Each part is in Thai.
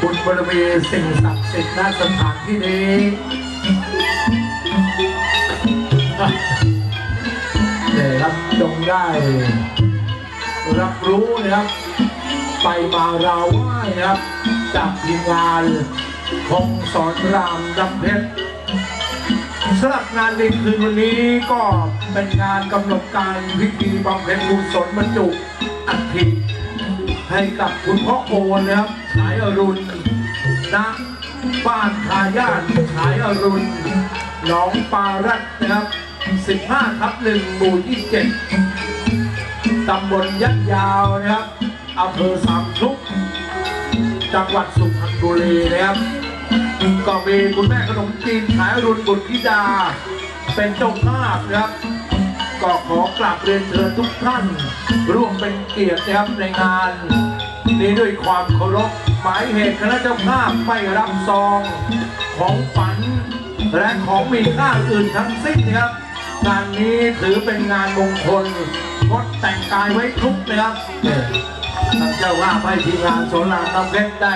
บุญบารมีสิ่งศักดิ์สิทธิ์ณสถานที่นี้เนี่ยครับจงได้ รับรู้นะครับ ไปมาเราไหว้นะครับ จากทีมงานของสอนรามดำเพชรสำหรับงานในคืนวันนี้ก็เป็นงานกำหนดการพิธีบำเพ็ญกุศลบรรจุอัฐิ ให้กับคุณพ่อโอนนะครับฉายอรุณณบ้านทายาทฉายอรุณหนองปารัตนะครับ 15ทับ1หมู่27ตำบลยัดยาวนะครับอำเภอสามชุก จังหวัดสุพรรณบุรีนะครับ ก็มีคุณแม่ขนมจีนขายอรุนบุตรธิดา เป็นเจ้าภาพนะครับ ก็ขอกราบเรียนเชิญทุกท่าน ร่วมเป็นเกียรตินะครับในงาน นี้ด้วยความเคารพหมายเหตุคณะเจ้าภาพไม่รับซองของฝัน และของมีค่าอื่นทั้งสิ้นนะครับงานนี้ถือเป็นงานมงคลงดแต่งกายไว้ทุกนะครับท่านเจ้าว่าให้ทีมงานโสรามน้ำเพชรได้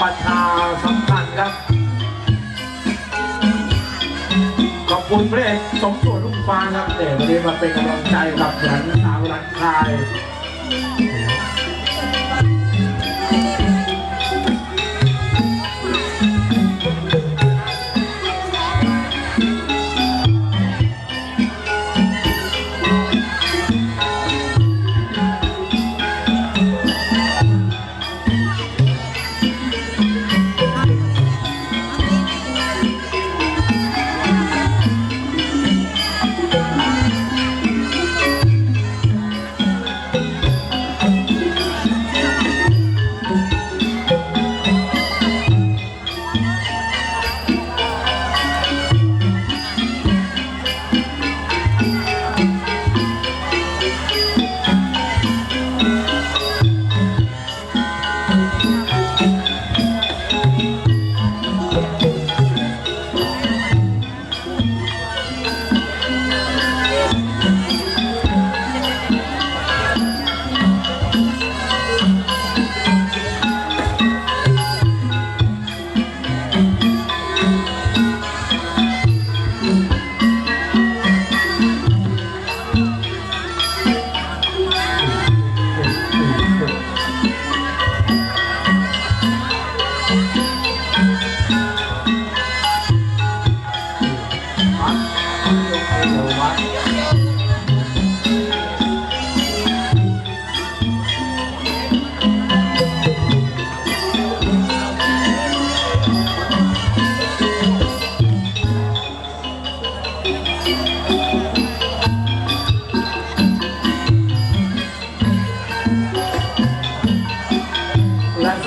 ประชาสัมพันธ์ครับ ขอบคุณพระเอกสมส่วน ฟ้าครับเดี๋ยววันนี้มาเป็นกำลังใจกับหลานสาวหลานชาย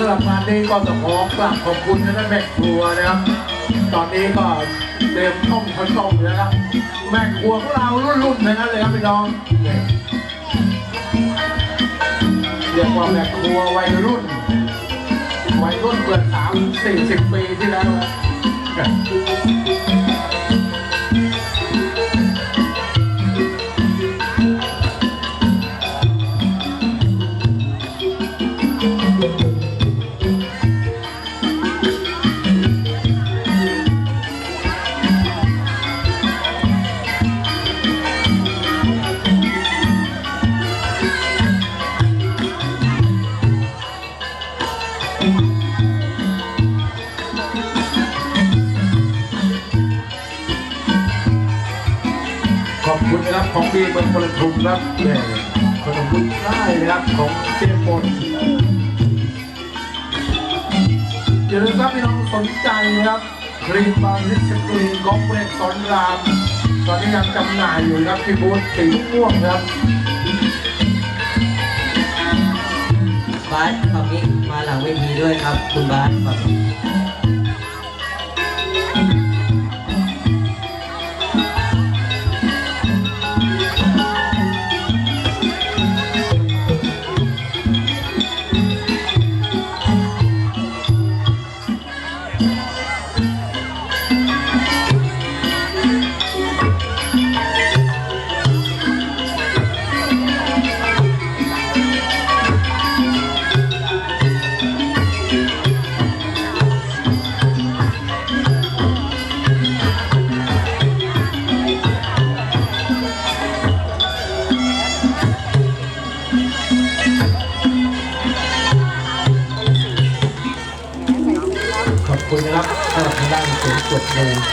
ำหรับงานนี้ก็ต้องขอกราบขอบคุณคณะแม่ครัวนะครับ ตอนนี้ก็เตรียมต้มข้าวต้มอยู่นะครับแม่ครัวของเรารุ่นๆทั้งนั้นเลยครับพี่น้องเรียกว่าแม่ครัววัยรุ่นวัยรุ่นเกิดสามสี่สิบปีที่แล้วครับ ครับของดีเมืองปทุมครับเนี่ยขนมบุญได้นะครับของเชียงมนอย่าลืมครับพี่น้องสนใจนะครับรีมบางลิสกรีนของเบรกสอนราม ตอนนี้ยังจำหน่ายอยู่นะครับที่บูธสีม่วงครับบาสฝั่งนี้มาหลังเวทีด้วยครับ คุณบาสฝั่ง รับเออทางด้านเสียงกดเลย